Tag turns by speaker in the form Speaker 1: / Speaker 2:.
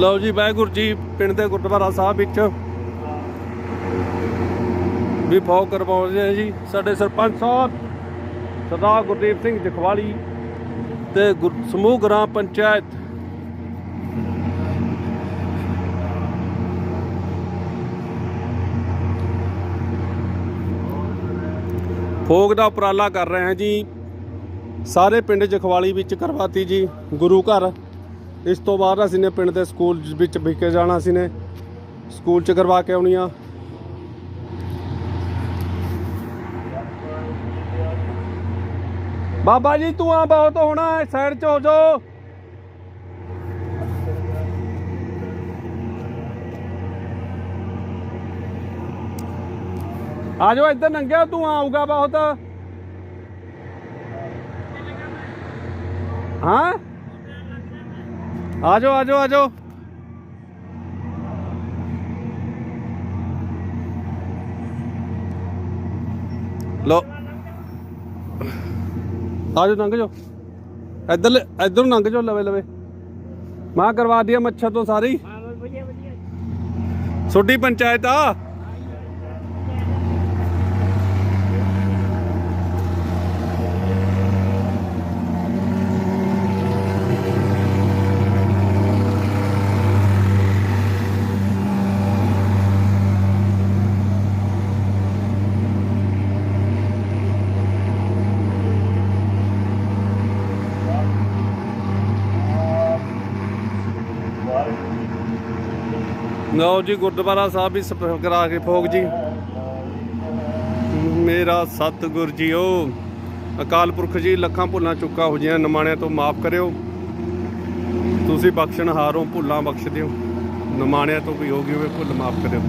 Speaker 1: ਲਓ ਜੀ, ਵਾਹਿਗੁਰੂ ਜੀ, ਪਿੰਡ ਦੇ ਗੁਰਦੁਆਰਾ ਸਾਹਿਬ ਵਿੱਚ ਵੀ ਫੌ ਕਰਵਾਉਂਦੇ ਆ ਜੀ, ਸਾਡੇ ਸਰਪੰਚ ਸਾਹਿਬ, ਸਰਦਾਰ ਗੁਰਦੀਪ ਸਿੰਘ ਜਖਵਾਲੀ ਤੇ ਗੁਰ- ਸਮੂਹ ਗ੍ਰਾਮ ਪੰਚਾਇਤ। ਫੋਗ ਦਾ ਉਪਰਾਲਾ ਕਰ ਰਹੇ ਹਾਂ ਜੀ। ਸਾਰੇ ਪਿੰਡ ਜਖਵਾਲੀ ਵਿੱਚ ਕਰਵਾਤੀ ਜੀ, ਗੁਰੂ ਘਰ। ਇਸ ਤੋਂ ਬਾਅਦ ਅਸੀਂ ਨੇ ਪਿੰਡ ਦੇ ਸਕੂਲ ਵਿੱਚ ਵਿਕੇ ਜਾਣਾ ਸੀ ਨੇ। ਸਕੂਲ ਚ ਕਰਵਾ ਕੇ ਆਉਣੀ ਆ। ਬਾਬਾ ਜੀ, ਤੂੰ ਆ ਬਹੁਤ ਹੋਣਾ ਸਾਈਡ ਚ ਹੋ ਜਾਓ ਆ ਜਾਓ, ਇੱਧਰ ਨੰਗਿਆ, ਤੂੰ ਆਊਗਾ ਬਹੁਤ। ਹਾਂ? ਆ ਜਾਓ ਆ ਜਾਓ ਆ ਜਾਓ ਲੋ। ਆ ਜਾਓ ਲੰਘ ਜਾਓ। ਇੱਧਰ ਇੱਧਰ ਨੂੰ ਲੰਘ ਜਾਓ ਲਵੇ ਲਵੇ। ਮਾਂ ਕਰਵਾ ਦਿਆ ਮੱਛਰ ਤੋਂ ਸਾਰੀ। ਛੋਟੀ ਪੰਚਾਇਤ ਆ। ਲਓ ਜੀ, ਗੁਰਦੁਆਰਾ ਸਾਹਿਬ ਵੀ ਸਫ਼ਾਈ ਕਰਾ ਕੇ ਫੋਗ ਜੀ। ਮੇਰਾ ਸਤਿਗੁਰ ਜੀਓ, ਅਕਾਲ ਪੁਰਖ ਜੀ, ਲੱਖਾਂ ਭੁੱਲਾਂ ਚੁੱਕਾ ਹੋ ਜੀਆਂ, ਨਿਮਾਣਿਆਂ ਤੋਂ ਮਾਫ ਕਰਿਓ। ਤੁਸੀਂ ਬਖਸ਼ਣ ਹਾਰੋਂ ਭੁੱਲਾਂ ਬਖਸ਼ ਦਿਓ। ਨਿਮਾਣਿਆਂ ਤੋਂ ਵੀ ਹੋ ਗਈ ਹੋਵੇ, ਭੁੱਲ ਮਾਫ ਕਰਿਓ।